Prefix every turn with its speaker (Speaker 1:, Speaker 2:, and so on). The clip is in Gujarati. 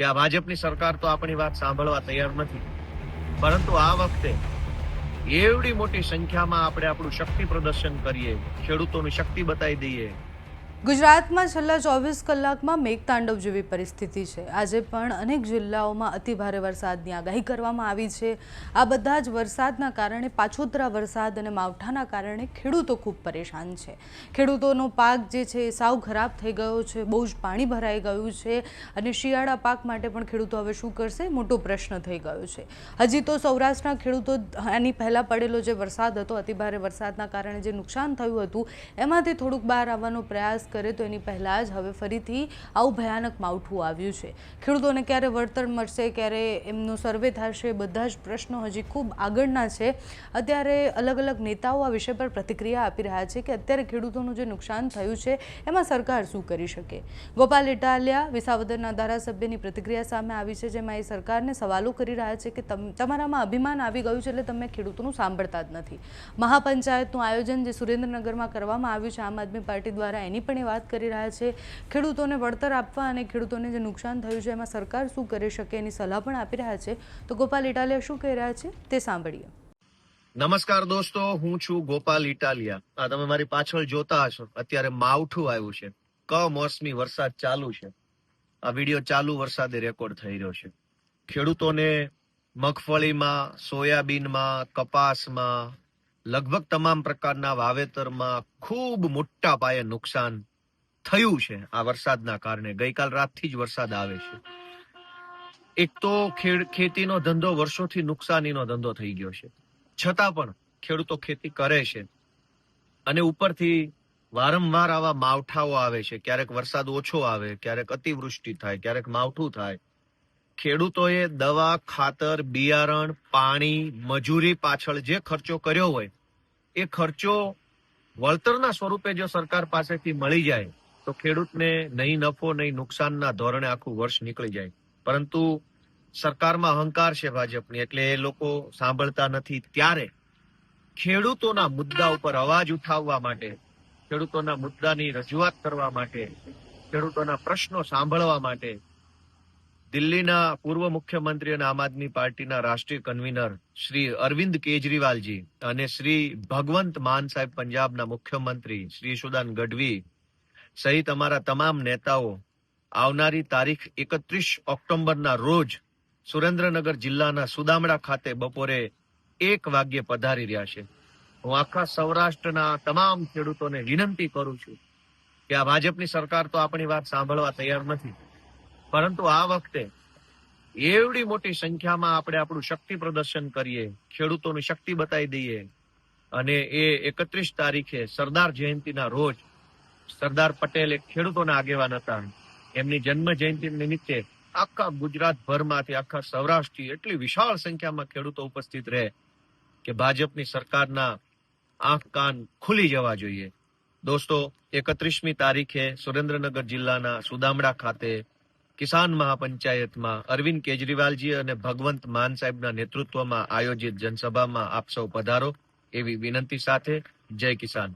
Speaker 1: કે આ ભાજપની સરકાર તો આપણી વાત સાંભળવા તૈયાર નથી. પરંતુ આ વખતે એવડી મોટી સંખ્યામાં આપણે આપણું શક્તિ પ્રદર્શન કરીએ, ખેડૂતોની શક્તિ બતાવી દઈએ
Speaker 2: ગુજરાતમાં છેલ્લા ચોવીસ કલાકમાં મેઘતાંડવ જેવી પરિસ્થિતિ છે. આજે પણ અનેક જિલ્લાઓમાં અતિભારે વરસાદની આગાહી કરવામાં આવી છે. આ બધા જ વરસાદના કારણે, પાછોતરા વરસાદ અને માવઠાના કારણે ખેડૂતો ખૂબ પરેશાન છે. ખેડૂતોનો પાક જે છે એ સાવ ખરાબ થઈ ગયો છે, બહુ જ પાણી ભરાઈ ગયું છે અને શિયાળા પાક માટે પણ ખેડૂતો હવે શું કરશે? મોટો પ્રશ્ન થઈ ગયો છે. હજી તો સૌરાષ્ટ્રના ખેડૂતો આની પહેલાં પડેલો જે વરસાદ હતો, અતિભારે વરસાદના કારણે જે નુકસાન થયું હતું, એમાંથી થોડુંક બહાર આવવાનો પ્રયાસ કરે તો એની પહેલાં જ હવે ફરીથી આવું ભયાનક માવઠું આવ્યું છે. ખેડૂતોને ક્યારે વળતર મળશે, ક્યારે એમનો સર્વે થશે બધા જ પ્રશ્નો હજી ખૂબ આગળના છે. અત્યારે અલગ અલગ નેતાઓ આ વિષય પર પ્રતિક્રિયા આપી રહ્યા છે કે અત્યારે ખેડૂતોનું જે નુકસાન થયું છે, એમાં સરકાર શું કરી શકે? ગોપાલ ઇટાલિયા, વિસાવદરના ધારાસભ્યની પ્રતિક્રિયા સામે આવી છે, જેમાં એ સરકારને સવાલો કરી રહ્યા છે કે તમ, તમારામાં અભિમાન આવી ગયું છે એટલે તમે ખેડૂતોનું સાંભળતા જ નથી. મહાપંચાયતનું આયોજન જે સુરેન્દ્રનગરમાં કરવામાં આવ્યું છે, આમ આદમી પાર્ટી દ્વારા એની પણ એ વાત કરી રહ્યા છે. ખેડૂતોને વળતર આપવા અને ખેડૂતોને જે નુકસાન થયું છે, એમાં સરકાર શું કરી શકે એની સલાહ પણ આપી રહ્યા છે. તો ગોપાલ ઇટાલિયા શું કહી રહ્યા છે તે સાંભળીએ.
Speaker 1: નમસ્કાર દોસ્તો, હું છું ગોપાલ ઇટાલિયા. તમે મારી પાછળ જોતા હશો. અત્યારે માવઠું આવ્યું છે. કમોસમી વરસાદ ચાલુ છે. આ વીડિયો ચાલુ વરસાદે રેકોર્ડ થઈ રહ્યો છે. ખેડૂતોને મગફળીમાં, સોયાબીનમાં, કપાસમાં, લગભગ તમામ પ્રકારના વાવેતરમાં ખૂબ મોટા પાયે નુકસાન થયું છે આ વરસાદના કારણે. ગઈકાલ રાતથી જ વરસાદ આવે છે. એક તો ખેતીનો ધંધો વર્ષોથી નુકસાનીનો ધંધો થઈ ગયો છે. છતાં પણ ખેડૂતો ખેતી કરે છે. અને ઉપરથી વારંવાર આવા માવઠાઓ આવે છે. ક્યારેક વરસાદ ઓછો આવે, ક્યારેક અતિવૃષ્ટિ થાય, ક્યારેક માવઠું થાય. ખેડૂતોએ દવા, ખાતર, બિયારણ, પાણી, મજૂરી પાછળ જે ખર્ચો કર્યો હોય, એ ખર્ચો વળતરના સ્વરૂપે જો સરકાર પાસેથી મળી જાય તો ખેડૂતને નહીં નફો, નહીં નુકસાનના ધોરણે આખું વર્ષ નીકળી જાય. પરંતુ સરકારમાં અહંકાર છે ભાજપની, એટલે એ લોકો સાંભળતા નથી. ત્યારે ખેડૂતોના મુદ્દા ઉપર અવાજ ઉઠાવવા માટે, ખેડૂતોના મુદ્દાની રજૂઆત કરવા માટે, ખેડૂતોના પ્રશ્નો સાંભળવા માટે દિલ્હીના પૂર્વ મુખ્યમંત્રી અને આમ આદમી પાર્ટીના રાષ્ટ્રીય કન્વીનર શ્રી અરવિંદ કેજરીવાલજી અને શ્રી ભગવંત માન સાહેબ, પંજાબના મુખ્યમંત્રી શ્રી સુદાન ગઢવી સહિત અમારા તમામ નેતાઓ આવનારી તારીખ એકત્રીસ ઓક્ટોબરના રોજ સુરેન્દ્રનગર જિલ્લાના સુદામડા ખાતે બપોરે એક વાગ્યે પધારી રહ્યા છે. હું આખા સૌરાષ્ટ્રના તમામ ખેડૂતોને વિનંતી કરું છું કે આ ભાજપની સરકાર તો આપણી વાત સાંભળવા તૈયાર નથી. પરંતુ આ વખતે એવડી મોટી સંખ્યામાં આપણે આપણું શક્તિ પ્રદર્શન કરીએ, ખેડૂતોની શક્તિ બતાવી દઈએ અને એ એકત્રીસ તારીખે સરદાર જયંતિના રોજ સરદાર પટેલ એક ખેડૂતોના આગેવાન હતા. એમની જન્મ જયંતિ નિમિત્તે આખા ગુજરાત ભરમાંથી આખા સૌરાષ્ટ્રથી એટલી વિશાળ સંખ્યામાં ખેડૂતો ઉપસ્થિત રહે કે ભાજપની સરકારના આંખ કાન ખુલી જવા જોઈએ. દોસ્તો, એકત્રીસમી તારીખે સુરેન્દ્રનગર જિલ્લાના સુદામડા ખાતે કિસાન મહાપંચાયતમાં અરવિંદ કેજરીવાલજી અને ભગવંત માન સાહેબના નેતૃત્વમાં આયોજિત જનસભામાં આપ સૌ પધારો એવી વિનંતી સાથે જય કિસાન.